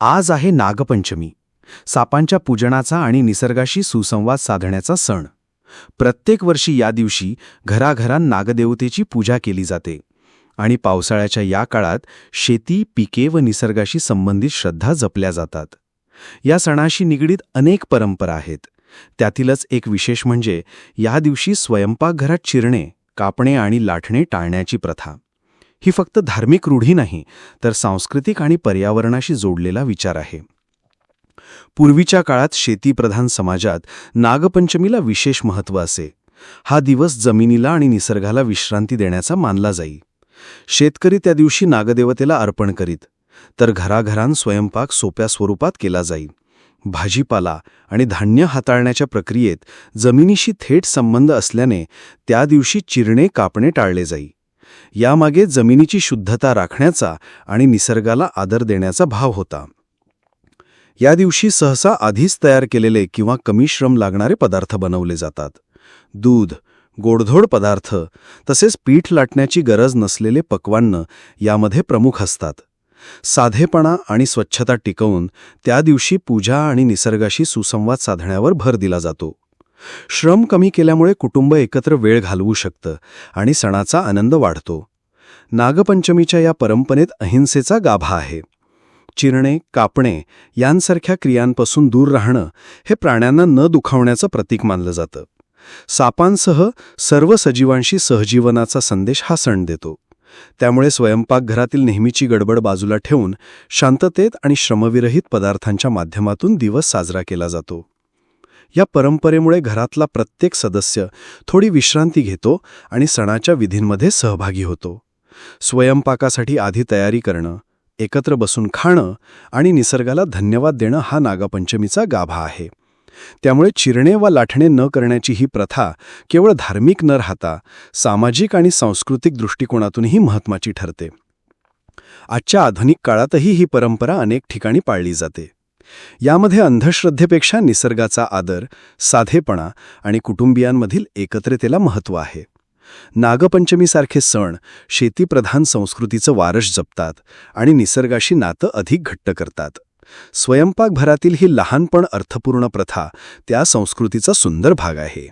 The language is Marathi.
आज आहे नागपंचमी. सापांच्या पूजनाचा आणि निसर्गाशी सुसंवाद साधण्याचा सण. प्रत्येक वर्षी या दिवशी घराघरात नागदेवतेची पूजा केली जाते आणि पावसाळ्याच्या या काळात शेती पिके व निसर्गाशी संबंधित श्रद्धा जपल्या जातात. या सणाशी निगडीत अनेक परंपरा आहेत. त्यातीलच एक विशेष म्हणजे या दिवशी स्वयंपाकघरात चिरणे कापणे आणि लाटणे टाळण्याची प्रथा. ही फक्त धार्मिक रूढी नाही तर सांस्कृतिक आणि पर्यावरणाशी जोडलेला विचार आहे. पूर्वीच्या काळात शेतीप्रधान समाजात नागपंचमीला विशेष महत्त्व असे. हा दिवस जमिनीला आणि निसर्गाला विश्रांती देण्याचा मानला जाई. शेतकरी त्या दिवशी नागदेवतेला अर्पण करीत तर घराघरान स्वयंपाक सोप्या स्वरूपात केला जाई. भाजीपाला आणि धान्य हाताळण्याच्या प्रक्रियेत जमिनीशी थेट संबंध असल्याने त्या दिवशी चिरणे कापणे टाळले जाई. यामागे जमिनीची शुद्धता राखण्याचा आणि निसर्गाला आदर देण्याचा भाव होता. या दिवशी सहसा आधीच तयार केलेले किंवा कमी श्रम लागणारे पदार्थ बनवले जातात. दूध गोडधोड पदार्थ तसेच पीठ लाटण्याची गरज नसलेले पक्वान्न यामध्ये प्रमुख असतात. साधेपणा आणि स्वच्छता टिकवून त्या दिवशी पूजा आणि निसर्गाशी सुसंवाद साधण्यावर भर दिला जातो. श्रम कमी केल्यामुळे कुटुंब एकत्र वेळ घालवू शकतं आणि सणाचा आनंद वाढतो. नागपंचमीच्या या परंपरेत अहिंसेचा गाभा आहे. चिरणे कापणे यांसारख्या क्रियांपासून दूर राहणं हे प्राण्यांना न दुखावण्याचं प्रतीक मानलं जातं. सापांसह सर्व सजीवांशी सहजीवनाचा संदेश हा सण देतो. त्यामुळे स्वयंपाकघरातील नेहमीची गडबड बाजूला ठेवून शांततेत आणि श्रमविरहित पदार्थांच्या माध्यमातून दिवस साजरा केला जातो. या परंपरेमुळे घरातला प्रत्येक सदस्य थोडी विश्रांती घेतो आणि सणाच्या विधींमध्ये सहभागी होतो. स्वयंपाकासाठी आधी तयारी करणं एकत्र बसून खाणं आणि निसर्गाला धन्यवाद देणं हा नागपंचमीचा गाभा आहे. त्यामुळे चिरणे वा लाटणे न करण्याची ही प्रथा केवळ धार्मिक न राहता सामाजिक आणि सांस्कृतिक दृष्टिकोनातूनही महत्त्वाची ठरते. आजच्या आधुनिक काळातही ही परंपरा अनेक ठिकाणी पाळली जाते. यामध्ये अंधश्रद्धेपेक्षा निसर्गाचा आदर साधेपणा आणि कुटुंबियांमधील एकत्रतेला महत्त्व आहे. नागपंचमीसारखे सण शेतीप्रधान संस्कृतीचं वारस जपतात आणि निसर्गाशी नातं अधिक घट्ट करतात. स्वयंपाकभरातील ही लहानपण अर्थपूर्ण प्रथा त्या संस्कृतीचा सुंदर भाग आहे.